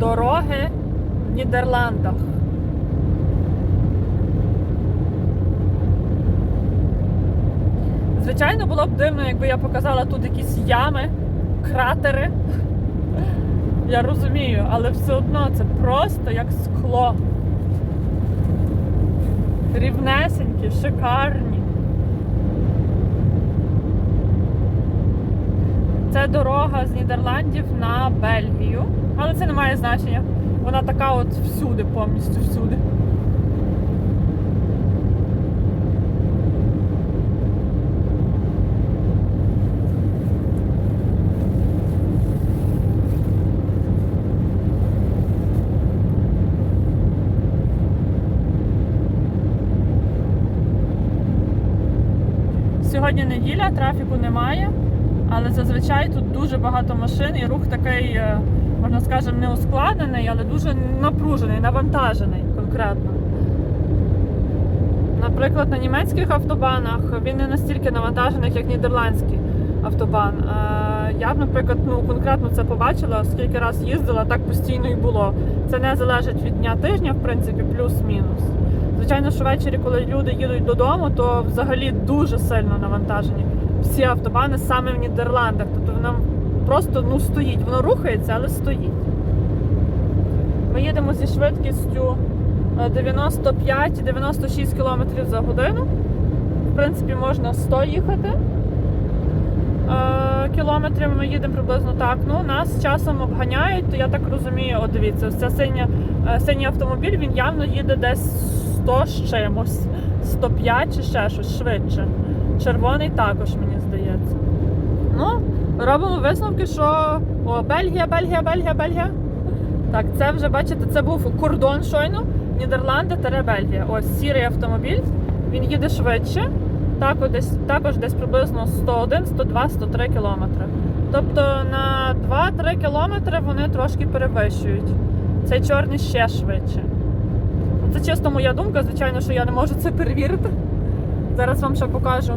Дороги в Нідерландах. Звичайно, було б дивно, якби я показала тут якісь ями, кратери. Я розумію, але все одно це просто як скло. Рівнесенькі, шикарні. Це дорога з Нідерландів на Бельгію. Але це не має значення. Вона така от всюди, повністю всюди. Сьогодні неділя, трафіку немає, але зазвичай тут дуже багато машин і рух такий, е, можна скажемо, не ускладнений, але дуже напружений, навантажений конкретно. Наприклад, на німецьких автобанах він не настільки навантажений, як нідерландський автобан. Е, Я б, наприклад, ну конкретно це побачила, скільки раз їздила, так постійно і було. Це не залежить від дня тижня, в принципі, плюс-мінус. Звичайно, що ввечері, коли люди їдуть додому, то взагалі дуже сильно навантажені. Всі автобани саме в Нідерландах. Тобто воно просто ну, стоїть. Воно рухається, але стоїть. Ми їдемо зі швидкістю е, 95-96 км за годину. В принципі, можна 100 їхати. Е, Кілометрів ми їдемо приблизно так. Ну, нас часом обганяють, то я так розумію, от дивіться, ось ця синя, е, синій автомобіль, він явно їде десь 100 з чимось, 105 чи ще щось швидше. Червоний також, мені здається. Ну, робимо висновки, що о, Бельгія, Бельгія, Бельгія, Бельгія. Так, це вже бачите, це був кордон щойно. Нідерланди тере Бельгія. Ось сірий автомобіль, він їде швидше. Також десь, також десь приблизно 101, 102, 103 кілометри. Тобто на 2-3 кілометри вони трошки перевищують. Цей чорний ще швидше. Це чисто моя думка, звичайно, що я не можу це перевірити. Зараз вам ще покажу.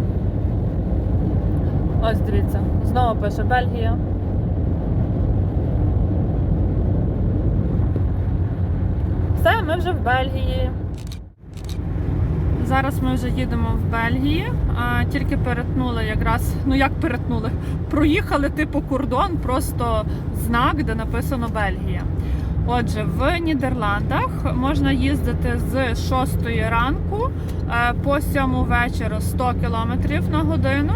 Ось дивіться, знову пише Бельгія. Все, ми вже в Бельгії. Зараз ми вже їдемо в Бельгії, тільки перетнули якраз, ну як перетнули, проїхали типу кордон, просто знак, де написано Бельгія. Отже, в Нідерландах можна їздити з 6 ранку е, по 7 вечора 100 км на годину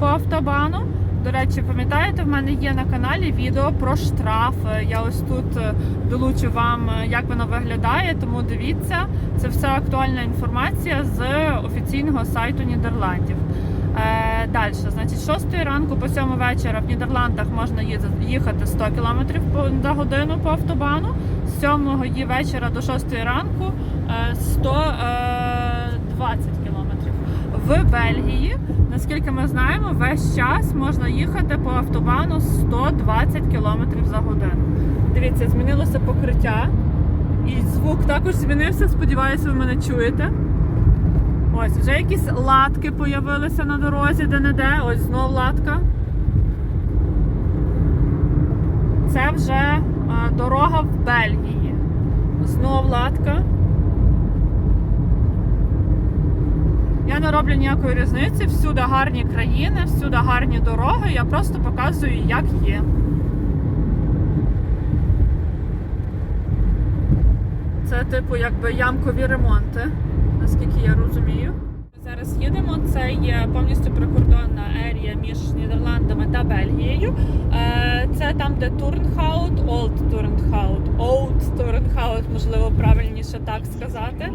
по автобану. До речі, пам'ятаєте, в мене є на каналі відео про штраф. Е, Я ось тут е, долучу вам, е, як воно виглядає, тому дивіться, це все актуальна інформація з офіційного сайту Нідерландів. Е, Далі, значить, з 6 ранку по 7 вечора в Нідерландах можна їхати 100 км на годину по автобану, з 7 вечора до 6 ранку е, 120 км. В Бельгії, наскільки ми знаємо, весь час можна їхати по автобану 120 км за годину. Дивіться, змінилося покриття. І звук також змінився. Сподіваюся, ви мене чуєте. Ось, вже якісь латки появилися на дорозі, де не де. Ось знов латка. Це вже е, дорога в Бельгії. Знов латка. Я не роблю ніякої різниці. Всюди гарні країни, всюди гарні дороги. Я просто показую, як є. Це типу якби ямкові ремонти, наскільки я розумію. Зараз їдемо. Це є повністю прикордонна ерія між Нідерландами та Бельгією. Е, Це там, де Турнхаут, Олд Турнхаут, Турнхаут, можливо, правильніше так сказати.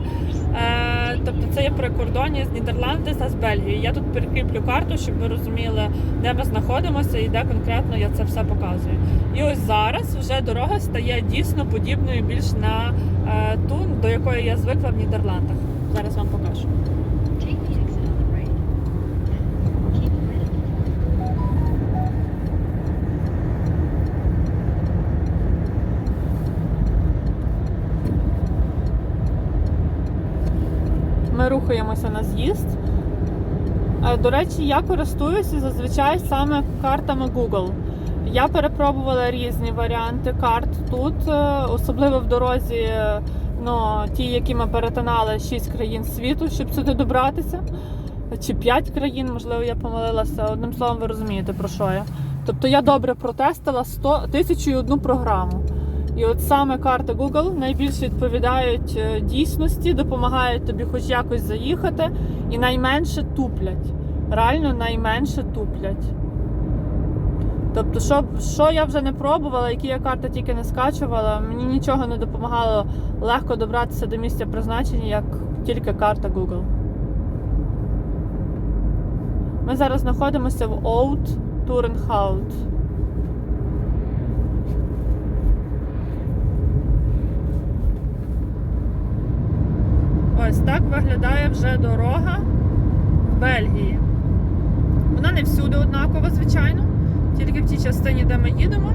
Е, Тобто це є прикордоння з Нідерланди та з Бельгії. Я тут прикріплю карту, щоб ви розуміли, де ми знаходимося і де конкретно я це все показую. І ось зараз вже дорога стає дійсно подібною більш на е, ту, до якої я звикла в Нідерландах. Зараз вам покажу. Рухаємося на з'їзд. Е, До речі, я користуюся зазвичай саме картами Google. Я перепробувала різні варіанти карт тут, е, особливо в дорозі, е, ну, ті, які ми перетинали 6 країн світу, щоб сюди добратися. Чи 5 країн, можливо, я помилилася. Одним словом, ви розумієте, про що я. Тобто я добре протестила 100, 1001 програму. І от саме карти Google найбільше відповідають е, дійсності, допомагають тобі хоч якось заїхати, і найменше туплять. Реально найменше туплять. Тобто, що, що я вже не пробувала, які я карти тільки не скачувала, мені нічого не допомагало легко добратися до місця призначення, як тільки карта Google. Ми зараз знаходимося в Oud Turnhout. Ось так виглядає вже дорога в Бельгії. Вона не всюди однакова, звичайно, тільки в тій частині, де ми їдемо.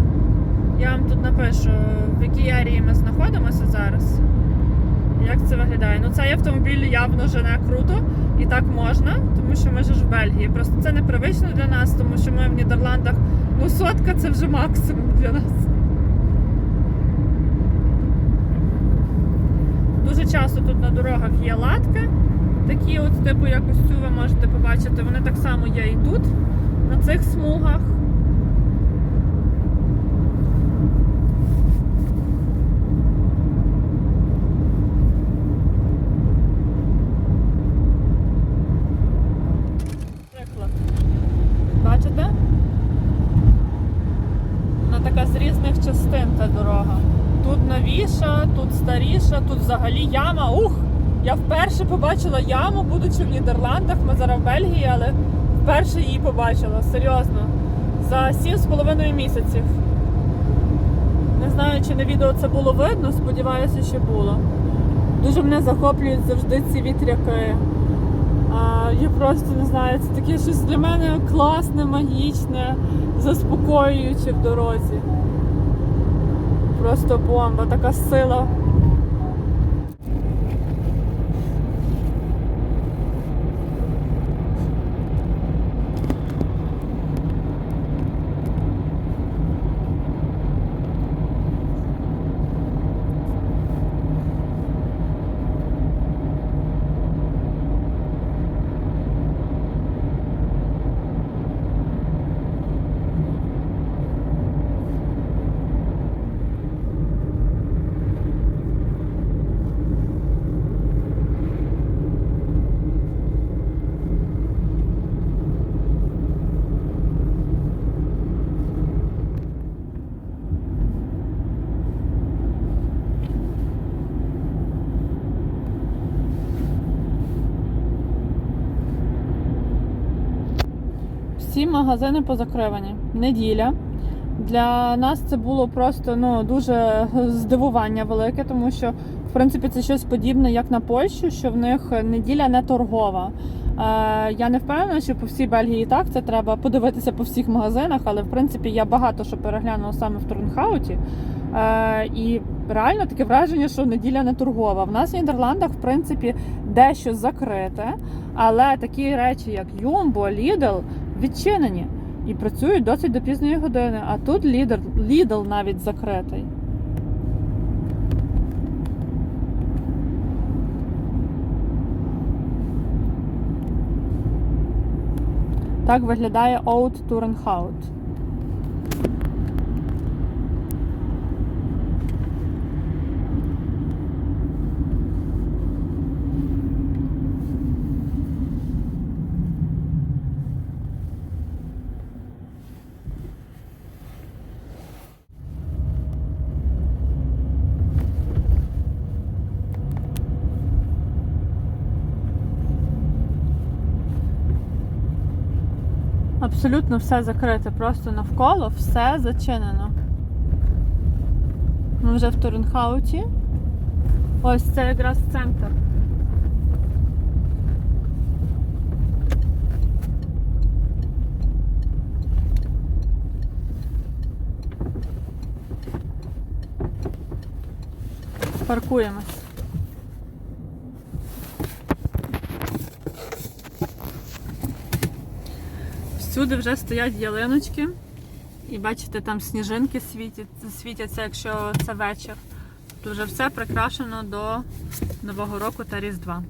Я вам тут напишу, в якій арії ми знаходимося зараз. Як це виглядає? Ну цей автомобіль явно жене круто і так можна, тому що ми ж в Бельгії. Просто це непривично для нас, тому що ми в Нідерландах. Ну, сотка це вже максимум для нас. Часто тут на дорогах є латки, такі от, типу, як ось цю ви можете побачити. Вони так само є і тут, на цих смугах. Приклад. Бачите? Вона така з різних частин та дорога. Тут новіша, тут старіша, тут взагалі яма. Ух! Я вперше побачила яму, будучи в Нідерландах. Ми зараз в Бельгії, але вперше її побачила. Серйозно. За 7,5 місяців. Не знаю, чи на відео це було видно, сподіваюся, що було. Дуже мене захоплюють завжди ці вітряки. А, я просто не знаю, це таке щось для мене класне, магічне, заспокоююче в дорозі. Просто бомба, така сила. Всі магазини позакривані. Неділя. Для нас це було просто ну, дуже здивування велике, тому що в принципі це щось подібне, як на Польщу, що в них неділя не торгова. Е, я не впевнена, що по всій Бельгії так це треба подивитися по всіх магазинах, але в принципі я багато що переглянула саме в Турнхауті. Е, і реально таке враження, що неділя не торгова. В нас в Нідерландах, в принципі, дещо закрите, але такі речі, як Юмбо, Lidl, відчинені і працюють досить до пізньої години. А тут лідер, лідл навіть закритий. Так виглядає Oud Turnhout. Абсолютно все закрите, просто навколо все зачинено. Ми вже в Торнхауті. Ось це якраз центр. Паркуємось. Всюди вже стоять ялиночки. І бачите, там сніжинки світять, світяться, якщо це вечір. То вже все прикрашено до Нового року та Різдва.